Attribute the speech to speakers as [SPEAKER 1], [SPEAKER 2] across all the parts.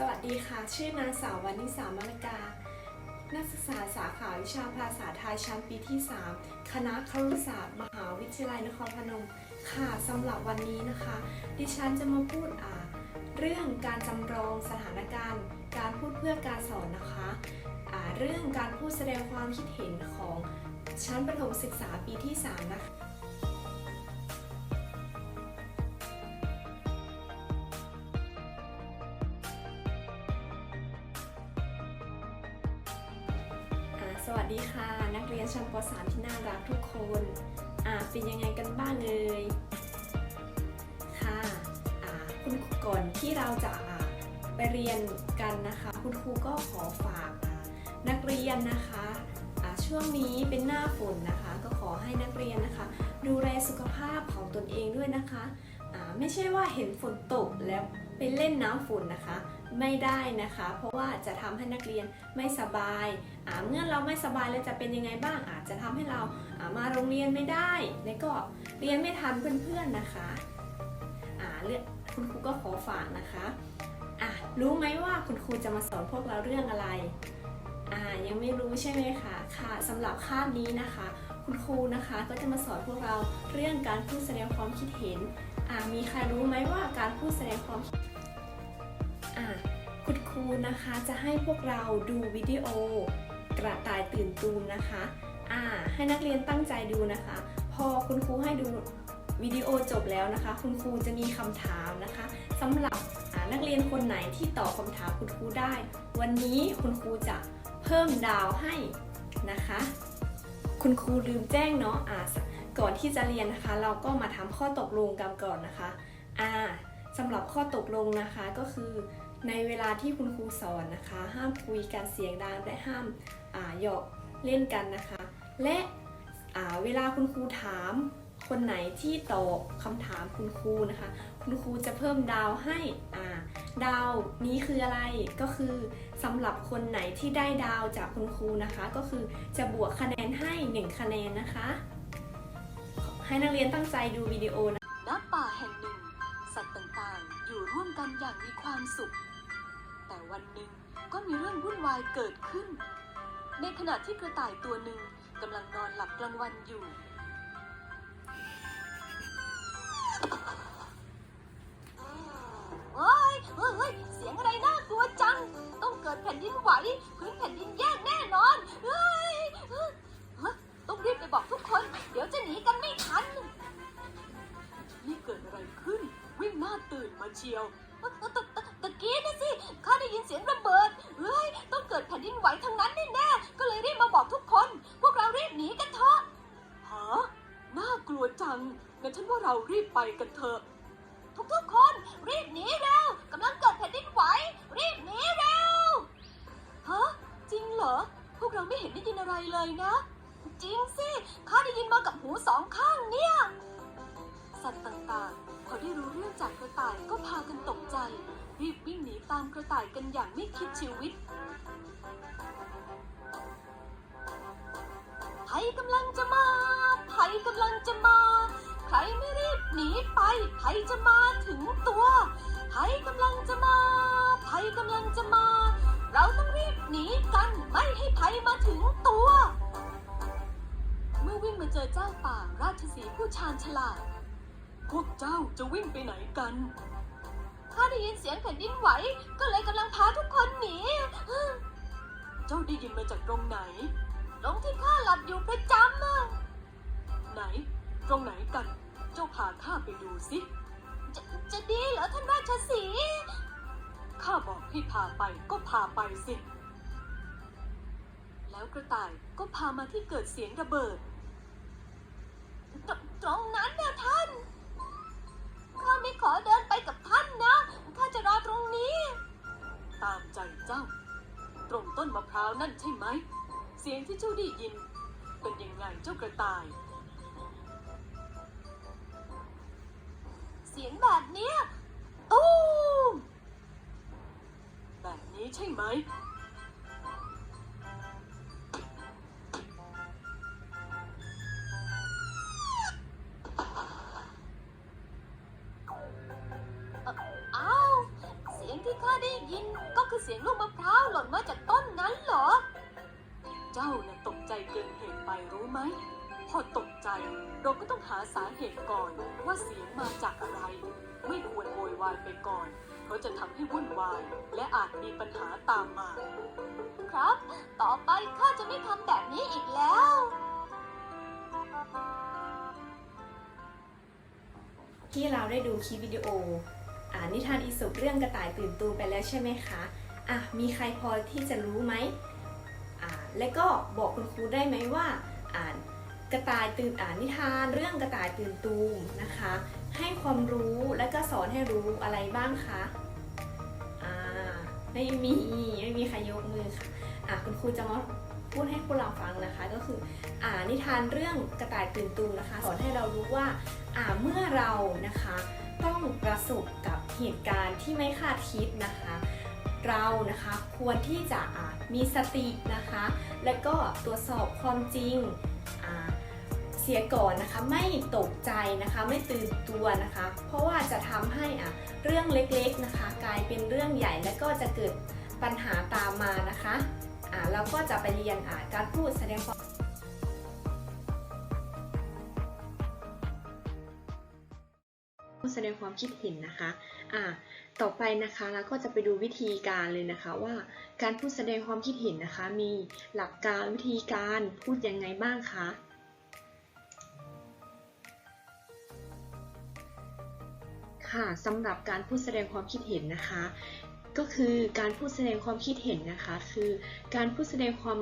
[SPEAKER 1] สวัสดีค่ะ ชื่อนางสาววรรณิสามรกา นักศึกษาสาขาวิชาภาษาไทยชั้นปีที่ 3 คณะครุศาสตร์ มหาวิทยาลัยนครพนม ค่ะสำหรับวันนี้นะคะ ดิฉันจะมาพูดอ่าเรื่องการจำลองสถานการณ์ การพูดเพื่อการสอนนะคะอ่าเรื่องการพูดแสดงความคิดเห็นของชั้นประถมศึกษาปีที่ 3 นะคะ สวัสดีค่ะ นักเรียนชั้นป .3 ที่น่ารักทุกคน อ่าเป็นยังไงกันบ้างเอ่ยค่ะอ่าคุณครูก่อนที่เราจะอ่าไปเรียนกันนะคะ คุณครูก็ขอฝากนักเรียนนะคะอ่าช่วงนี้เป็นหน้าฝนนะคะ ก็ขอให้นักเรียนนะคะ ดูแลสุขภาพของตนเองด้วยนะคะ ไม่ใช่ว่าเห็นฝนตกแล้วไปเล่นน้ำฝนนะคะ ไม่ได้นะคะ เพราะว่าจะทำให้นักเรียนไม่สบายอาเมื่อเราไม่สบายแล้วจะเป็นยังไงบ้าง อาจจะทำให้เราามาโรงเรียนไม่ได้ แล้วก็เรียนไม่ทันเพื่อนๆนะคะคุณครูก็ขอฝากนะคะอะรู้ไหมว่าคุณครูจะมาสอนพวกเราเรื่องอะไรอ่ายังไม่รู้ใช่ไหมคะค่ะสำหรับคาบนี้นะคะ คุณครูนะคะก็จะมาสอนพวกเราเรื่องการพูดแสดงความคิดเห็น อ่ามีใครรู้ไหมว่าการพูดแสดงความคิดอ่าคุณครูนะคะจะให้พวกเราดูวิดีโอกระต่ายตื่นตูมนะคะอ่าให้นักเรียนตั้งใจดูนะคะ พอคุณครูให้ดูวิดีโอจบแล้วนะคะ คุณครูจะมีคำถามนะคะสำหรับนักเรียนคนไหนที่ตอบคำถามคุณครูได้ วันนี้คุณครูจะเพิ่มดาวให้นะคะ คุณครูลืมแจ้งเนาะอ่า ก่อนที่จะเรียนนะคะ เราก็มาทำข้อตกลงกันก่อนนะคะอ่าสำหรับข้อตกลงนะคะก็คือในเวลาที่คุณครูสอนนะคะ ห้ามคุยกันเสียงดังและห้ามอ่าหยอกเล่นกันนะคะ และอ่าเวลาคุณครูถามคนไหนที่ตอบคำถามคุณครูนะคะ คุณครูจะเพิ่มดาวให้อ่าดาวนี้คืออะไรก็คือสำหรับคนไหนที่ได้ดาวจากคุณครูนะคะ ก็คือจะบวกคะแนนให้ 1 คะแนนนะคะ ให้นักเรียนตั้งใจดูวิดีโอนะ
[SPEAKER 2] ณป่าแห่งหนึ่ง สัตว์ต่างๆ อยู่ร่วมกันอย่างมีความสุข แต่วันหนึ่งก็มีเรื่องวุ่นวายเกิดขึ้น ในขณะที่กระต่ายตัวหนึ่งกำลังนอนหลับกลางวันอยู่ เฮ้ยเฮ้ยเฮ้ยเสียงอะไรน่ากลัวจัง ต้องเกิดแผ่นดินไหวพื้นแผ่นดินแยกแน่นอน เฮ้ยเฮ้ยเฮ้ยต้องรีบไปบอกทุกคน เดี๋ยวจะหนีกันไม่ทันนี่ ตื่นมาเชียวตะตตตะกี้นะสิข้าได้ยินเสียงระเบิดเฮ้ยต้องเกิดแผ่นดินไหวทั้งนั้นแน่ๆก็เลยรีบมาบอกทุกคน พวกเรารีบหนีกันเถอะฮะน่ากลัวจังงั้นฉันว่าเรารีบไปกันเถอะามกระต่ายกันอย่างไม่คิดชีวิตภัยกำลังจะมาภัยกำลังจะมา ใครไม่รีบหนีไปภัยจะมาถึงตัวภัยกำลังจะมาภัยกำลังจะมา เราต้องรีบหนีกัน ไม่ให้ภัยมาถึงตัว เมื่อวิ่งมาเจอเจ้าป่าราชสีห์ผู้ชาญฉลาด พวกเจ้าจะวิ่งไปไหนกัน ข้าได้ยินเสียงแผ่นดินไหว ก็เลยกำลังพาทุกคนหนี เจ้าได้ยินมาจากตรงไหน ตรงที่ข้าหลับอยู่ประจำอะไหน ตรงไหนกัน เจ้าพาข้าไปดูสิจะจะดีเหรอท่านราชสีห์ข้าบอกให้พาไปก็พาไปสิ แล้วกระต่ายก็พามาที่เกิดเสียงระเบิดตตรงนั้นนะท่านข้า ไม่ขอเดินไปกับท่านนะข้าจะรอตรงนี้ ตามใจเจ้า ตรงต้นมะพร้าวนั่นใช่ไหม เสียงที่เจ้าได้ยิน เป็นยังไงเจ้ากระต่าย เสียงแบบเนี้ยตู้มแบบนี้ใช่ไหม ล่นมาจากต้นนั้นเหรอ
[SPEAKER 3] เจ้าน่ะตกใจเกินเหตุไปรู้ไหม พอตกใจเราก็ต้องหาสาเหตุก่อนว่าเสียงมาจากอะไร ไม่ควรโวยวายไปก่อน เพราะจะทำให้วุ่นวาย และอาจมีปัญหาตามมา
[SPEAKER 2] ครับ ต่อไปข้าจะไม่ทำแบบนี้อีกแล้ว
[SPEAKER 1] ที่เราได้ดูคลิปวิดีโอ อ่านิทานอีสุปเรื่องกระต่ายตื่นตูมไปแล้วใช่ไหมคะ อะมีใครพอที่จะรู้ไหมอ่าและก็บอกคุณครูได้ไหมว่าอ่านกระต่ายตื่นอ่านนิทานเรื่องกระต่ายตื่นตูมนะคะ ให้ความรู้และก็สอนให้รู้อะไรบ้างคะอ่าไม่มีไม่มีใครยกมือค่ะอะคุณครูจะมาพูดให้พวกเราฟังนะคะ ก็คืออ่านิทานเรื่องกระต่ายตื่นตูมนะคะ สอนให้เรารู้ว่าอ่าเมื่อเรานะคะ ต้องประสบกับเหตุการณ์ที่ไม่คาดคิดนะคะ เรานะคะควรที่จะมีสตินะคะ และก็ตรวจสอบความจริงเสียก่อนนะคะไม่ตกใจนะคะไม่ตื่นตัวนะคะ เพราะว่าจะทำให้อะเรื่องเล็กๆนะคะ กลายเป็นเรื่องใหญ่และก็จะเกิดปัญหาตามมานะคะอ่าเราก็จะไปเรียนอ่าการพูดแสดงความแสดงความคิดเห็นนะคะอ่า ต่อไปนะคะเราก็จะไปดูวิธีการเลยนะคะว่าการพูดแสดงความคิดเห็นนะคะ มีหลักการวิธีการพูดยังไงบ้างคะค่ะสำหรับการพูดแสดงความคิดเห็นนะคะ ก็คือการพูดแสดงความคิดเห็นนะคะ คือการพูดแสดงความ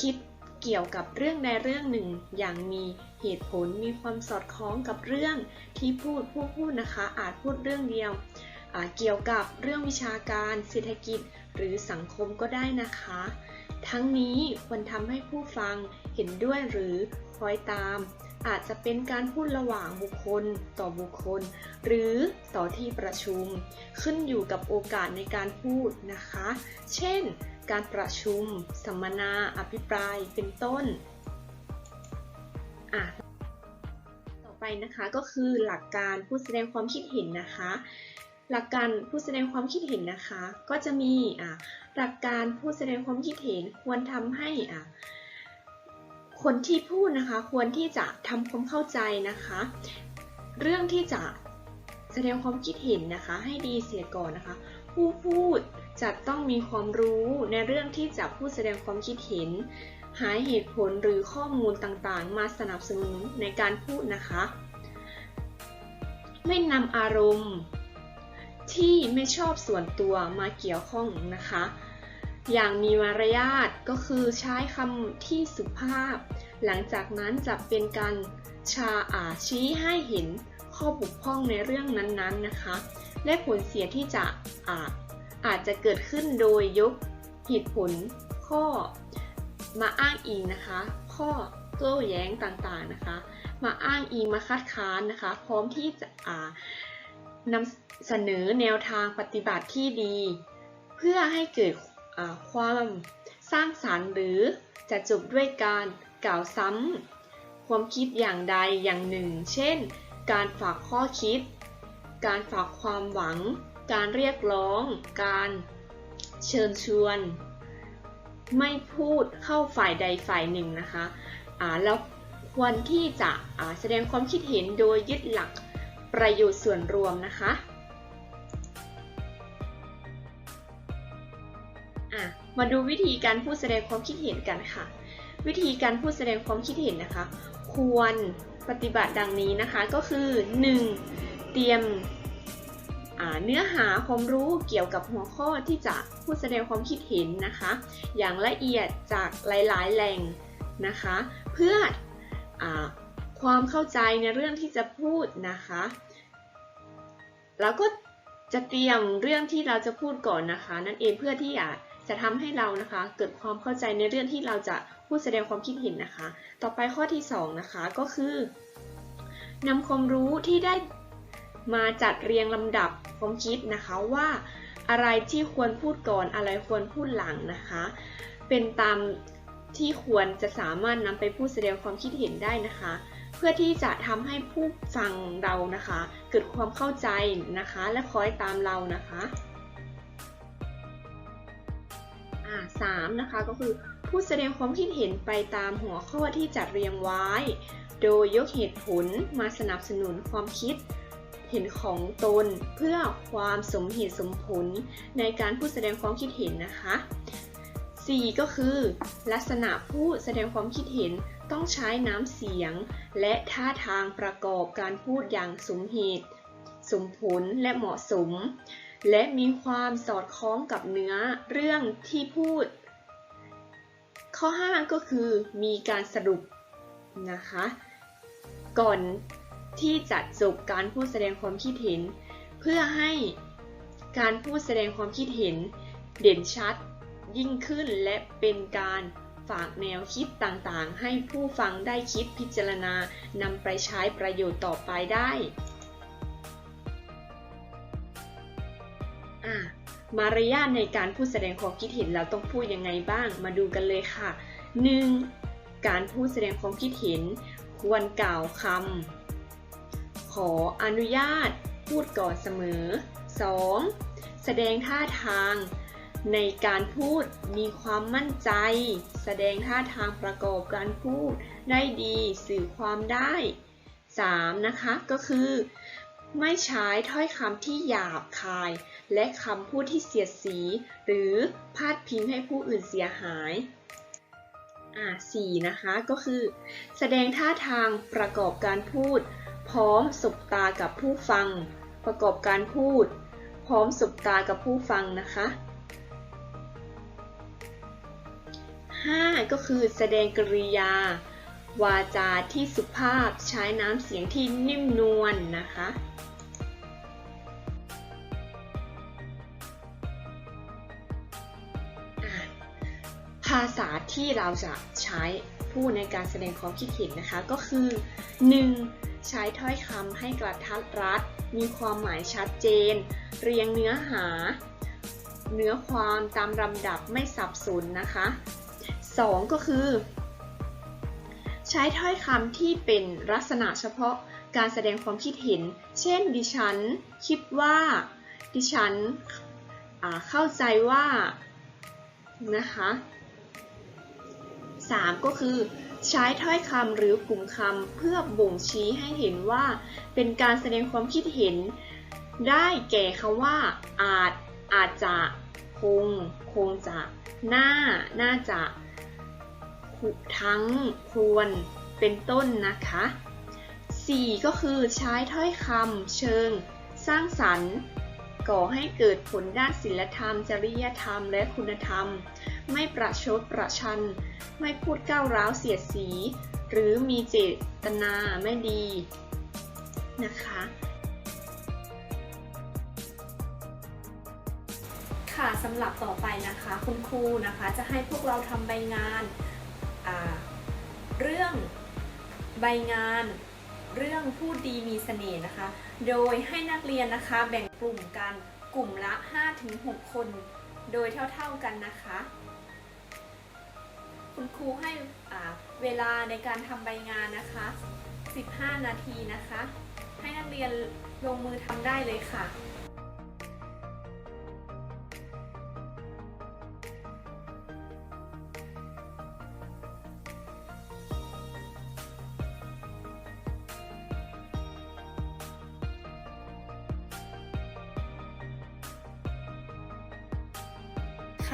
[SPEAKER 1] คิดเกี่ยวกับเรื่องใดเรื่องหนึ่ง อย่างมีเหตุผลมีความสอดคล้องกับเรื่องที่พูดผู้พูดนะคะ อาจพูดเรื่องเดียว เกี่ยวกับเรื่องวิชาการเศรษฐกิจหรือสังคมก็ได้นะคะ ทั้งนี้ควรทำให้ผู้ฟังเห็นด้วยหรือคอยตาม อาจจะเป็นการพูดระหว่างบุคคลต่อบุคคล หรือต่อที่ประชุม ขึ้นอยู่กับโอกาสในการพูดนะคะ เช่น การประชุม สัมมนา อภิปราย เป็นต้นอะต่อไปนะคะก็คือหลักการพูดแสดงความคิดเห็นนะคะ หลักการพูดแสดงความคิดเห็นนะคะ ก็จะมีอะหลักการพูดแสดงความคิดเห็นควรทำให้อะคนที่พูดนะคะ ควรที่จะทำความเข้าใจนะคะ เรื่องที่จะแสดงความคิดเห็นนะคะ ให้ดีเสียก่อนนะคะ ผู้พูดจะต้องมีความรู้ในเรื่องที่จะพูดแสดงความคิดเห็น หาเหตุผลหรือข้อมูลต่างๆ มาสนับสนุนในการพูดนะคะ ไม่นำอารมณ์ ที่ไม่ชอบส่วนตัวมาเกี่ยวข้องนะคะ อย่างมีมารยาทก็คือใช้คำที่สุภาพ หลังจากนั้นจะเป็นการชาอาชี้ให้เห็นข้อบกพร่องในเรื่องนั้นๆนะคะ และผลเสียที่จะอาจอาจจะเกิดขึ้นโดยยกเหตุผลข้อมาอ้างอิงนะคะ ข้อโต้แย้งต่างๆนะคะ มาอ้างอิงมาคัดค้านนะคะ พร้อมที่จะอ่า นำเสนอแนวทางปฏิบัติที่ดี เพื่อให้เกิดความสร้างสรรค์หรือจะจบด้วยการกล่าวซ้ำความคิดอย่างใดอย่างหนึ่ง เช่น การฝากข้อคิด การฝากความหวัง การเรียกร้อง การเชิญชวน ไม่พูดเข้าฝ่ายใดฝ่ายหนึ่งนะคะอ่าแล้วควรที่จะอ่าแสดงความคิดเห็นโดยยึดหลัก ประโยชน์ส่วนรวมนะคะะมาดูวิธีการพูดแสดงความคิดเห็นกันค่ะ วิธีการพูดแสดงความคิดเห็นนะคะ ควรปฏิบัติดังนี้นะคะก็คือ 1. เตรียมเนื้อหาความรู้เกี่ยวกับหัวข้อที่จะพูดแสดงความคิดเห็นนะคะ อย่างละเอียดจากหลายๆ แหล่งนะคะ เพื่ออ ความเข้าใจในเรื่องที่จะพูดนะคะแล้วก็จะเตรียมเรื่องที่เราจะพูดก่อนนะคะ นั่นเองเพื่อที่อาจจะทำให้เรานะคะ เกิดความเข้าใจในเรื่องที่เราจะพูดแสดงความคิดเห็นนะคะ ต่อไปข้อที่ 2 นะคะก็คือนำความรู้ที่ได้มาจัดเรียงลำดับความคิดนะคะว่าอะไรที่ควรพูดก่อนอะไรควรพูดหลังนะคะ เป็นตามที่ควรจะสามารถนำไปพูดแสดงความคิดเห็นได้นะคะ เพื่อที่จะทำให้ผู้ฟังเรานะคะ เกิดความเข้าใจนะคะ และคอยตามเรานะคะอ่าสามนะคะก็คือผู้แสดงความคิดเห็นไปตามหัวข้อที่จัดเรียงไว้ โดยยกเหตุผลมาสนับสนุนความคิดเห็นของตนเพื่อความสมเหตุสมผลในการพูดแสดงความคิดเห็นนะคะ 4 ก็คือ ลักษณะผู้แสดงความคิดเห็น ต้องใช้น้ำเสียง และท่าทางประกอบการพูดอย่างสมเหตุ สมผลและเหมาะสม และมีความสอดคล้องกับเนื้อเรื่องที่พูด ข้อ 5 ก็คือมีการสรุปนะคะ ก่อนที่จะจบการพูดแสดงความคิดเห็น เพื่อให้การพูดแสดงความคิดเห็น เด่นชัดยิ่งขึ้นและเป็นการ ฝากแนวคิดต่างๆ ให้ผู้ฟังได้คิดพิจารณานำไปใช้ประโยชน์ต่อไปได้อะมารยาทในการพูดแสดงความคิดเห็นเราต้องพูดยังไงบ้าง มาดูกันเลยค่ะ 1. การพูดแสดงความคิดเห็น ควรกล่าวคำขออนุญาต พูดก่อนเสมอ 2. แสดงท่าทาง ในการพูดมีความมั่นใจ แสดงท่าทางประกอบการพูดได้ดีสื่อความได้ 3. นะคะก็คือ ไม่ใช้ถ้อยคำที่หยาบคาย และคำพูดที่เสียดสี หรือพาดพิงให้ผู้อื่นเสียหาย อ่าสี่นะคะก็คือ แสดงท่าทางประกอบการพูด พร้อมสบตากับผู้ฟัง ประกอบการพูด พร้อมสบตากับผู้ฟังนะคะ 5. ก็คือแสดงกริยา วาจาที่สุภาพใช้น้ำเสียงที่นิ่มนวลนนะคะ ภาษาที่เราจะใช้พูดในการแสดงความคิดเห็นนะคะก็คือ 1. ใช้ถ้อยคำให้กระทัดรัด มีความหมายชัดเจน เรียงเนื้อหาเนื้อความตามลำดับไม่สับสนนะคะ 2. ก็คือ ใช้ถ้อยคำที่เป็นลักษณะเฉพาะการแสดงความคิดเห็น เช่น ดิฉัน คิดว่า ดิฉันเข้าใจว่า นะคะ 3. ก็คือ ใช้ถ้อยคำหรือกลุ่มคำเพื่อบ่งชี้ให้เห็นว่า เป็นการแสดงความคิดเห็น ได้แก่คำว่า อาจ อาจจะ คง คงจะ น่า น่าจะ ทั้งควรเป็นต้นนะคะ 4. ก็คือใช้ถ้อยคำเชิง สร้างสรรค์ ก่อให้เกิดผลด้านศีลธรรม จริยธรรมและคุณธรรม ไม่ประชดประชัน ไม่พูดก้าวร้าวเสียดสี หรือมีเจตนาไม่ดีนะคะค่ะสำหรับต่อไปนะคะ คุณครูนะคะจะให้พวกเราทำใบงาน เรื่องใบงาน เรื่องพูดดีมีเสน่ห์นะคะ โดยให้นักเรียนนะคะแบ่งกลุ่มกันกลุ่มละ 5-6 คน โดยเท่าๆกันนะคะ คุณครูให้เวลาในการทำใบงานนะคะ 15 นาทีนะคะ ให้นักเรียนลงมือทำได้เลยค่ะ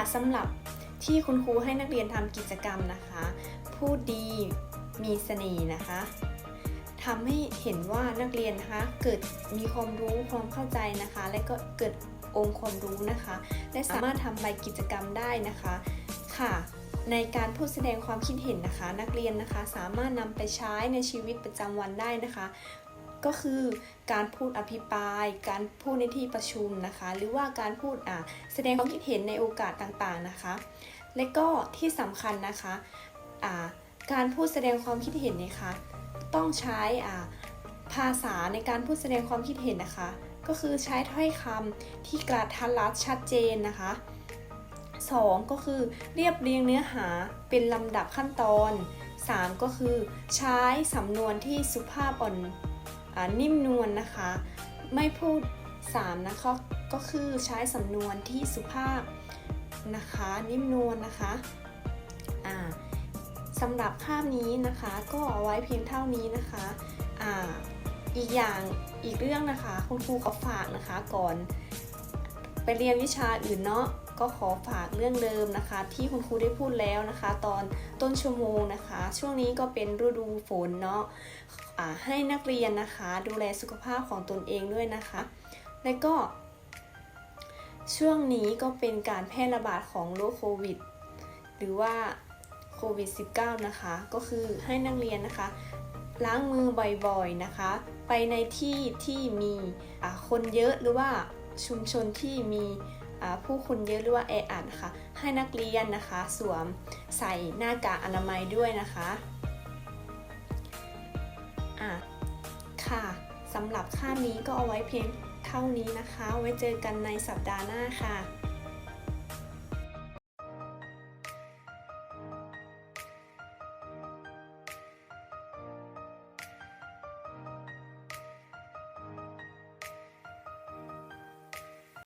[SPEAKER 1] ค่ะสำหรับที่คุณครูให้นักเรียนทำกิจกรรมนะคะ พูดดีมีเสน่ห์นะคะทำให้เห็นว่านักเรียนนะคะเกิดมีความรู้ความเข้าใจนะคะ และก็เกิดองค์ความรู้นะคะ และสามารถทำใบกิจกรรมได้นะคะค่ะ ในการพูดแสดงความคิดเห็นนะคะ นักเรียนนะคะสามารถนำไปใช้ในชีวิตประจำวันได้นะคะ ก็คือการพูดอภิปราย การพูดในที่ประชุมนะคะ หรือว่าการพูดอ่าแสดงความคิดเห็นในโอกาสต่างๆนะคะ และก็ที่สำคัญนะคะอ่าการพูดแสดงความคิดเห็นนะคะต้องใช้อ่าภาษาในการพูดแสดงความคิดเห็นนะคะ ก็คือใช้ถ้อยคำที่กระทัดรัดชัดเจนนะคะ 2. ก็คือเรียบเรียงเนื้อหาเป็นลำดับขั้นตอน 3. ก็คือใช้สำนวนที่สุภาพอ่อน นิ่มนวลนะคะ ไม่พูด 3. นะคะก็คือใช้สำนวนที่สุภาพนะคะ นิ่มนวลนะคะอ่าสำหรับคาบนี้นะคะก็เอาไว้เพียงเท่านี้นะคะอ่าอีกอย่างอีกเรื่องนะคะ คุณครูขอฝากนะคะก่อน ไปเรียนวิชาอื่นเนาะก็ขอฝากเรื่องเดิมนะคะ ที่คุณครูได้พูดแล้วนะคะ ตอนต้นชั่วโมงนะคะ ช่วงนี้ก็เป็นฤดูฝนเนาะ ให้นักเรียนนะคะ ดูแลสุขภาพของตนเองด้วยนะคะ และก็ ช่วงนี้ก็เป็นการแพร่ระบาดของโรคโควิด หรือว่าโควิด -19 นะคะ ก็คือให้นักเรียนนะคะ ล้างมือบ่อยๆนะคะ ไปในที่ที่มีคนเยอะหรือว่าชุมชนที่มีผู้คนเยอะหรือว่าแออัดนะคะ ให้นักเรียนนะคะ สวมใส่หน้ากากอนามัยด้วยนะคะ สำหรับค่านี้ก็เอาไว้เพียงเท่านี้นะคะ ไว้เจอกันในสัปดาห์หน้าค่ะ